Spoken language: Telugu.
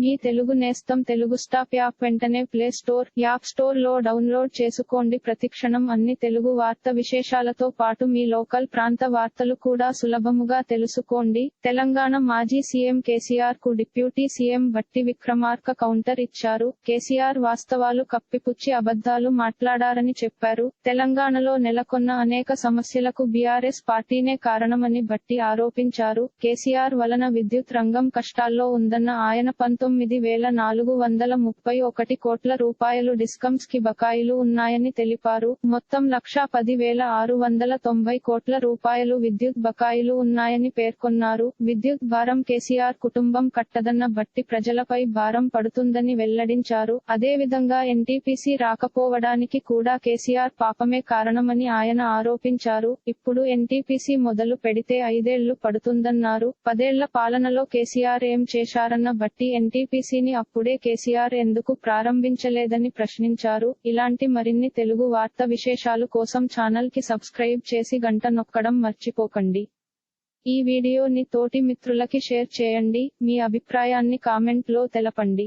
మీ తెలుగు నేస్తం తెలుగు స్టాప్ యాప్ వెంటనే ప్లే స్టోర్ యాప్ స్టోర్లో డౌన్లోడ్ చేసుకోండి. ప్రతిక్షణం అన్ని తెలుగు వార్త విశేషాలతో పాటు మీ లోకల్ ప్రాంత వార్తలు కూడా సులభముగా తెలుసుకోండి. తెలంగాణ మాజీ సీఎం కేసీఆర్కు డిప్యూటీ సీఎం బట్టి విక్రమార్క కౌంటర్ ఇచ్చారు. కేసీఆర్ వాస్తవాలు కప్పిపుచ్చి అబద్దాలు మాట్లాడారని చెప్పారు. తెలంగాణలో నెలకొన్న అనేక సమస్యలకు బీఆర్ఎస్ పార్టీనే కారణమని బట్టి ఆరోపించారు. కేసీఆర్ వలన విద్యుత్ రంగం కష్టాల్లో ఉందన్న ఆయన పంతొమ్మిది వేల నాలుగు వందల ముప్పై ఒకటి కోట్ల రూపాయలు డిస్కమ్స్కి బకాయిలు ఉన్నాయని తెలిపారు. మొత్తం లక్షా పది వేల ఆరు వందల తొంభై కోట్ల రూపాయలు విద్యుత్ బకాయిలు ఉన్నాయని పేర్కొన్నారు. విద్యుత్ భారం కేసీఆర్ కుటుంబం కట్టదన్న బట్టి ప్రజలపై భారం పడుతుందని వెల్లడించారు. అదేవిధంగా ఎన్టీపీసీ రాకపోవడానికి కూడా కేసీఆర్ పాపమే కారణమని ఆయన ఆరోపించారు. ఇప్పుడు ఎన్టీపీసీ మొదలు పెడితే ఐదేళ్ళు పడుతుందన్నారు. పదేళ్ళ పాలనలో కేసీఆర్ ఏం చేశారన్న బట్టి ఎన్టీ ఎన్టీపీసీని అప్పుడే కేసీఆర్ ఎందుకు ప్రారంభించలేదని ప్రశ్నించారు. ఇలాంటి మరిన్ని తెలుగు వార్త విశేషాలు కోసం ఛానల్కి సబ్స్క్రైబ్ చేసి గంట నొక్కడం మర్చిపోకండి. ఈ వీడియోని తోటి మిత్రులకి షేర్ చేయండి. మీ అభిప్రాయాన్ని కామెంట్లో తెలపండి.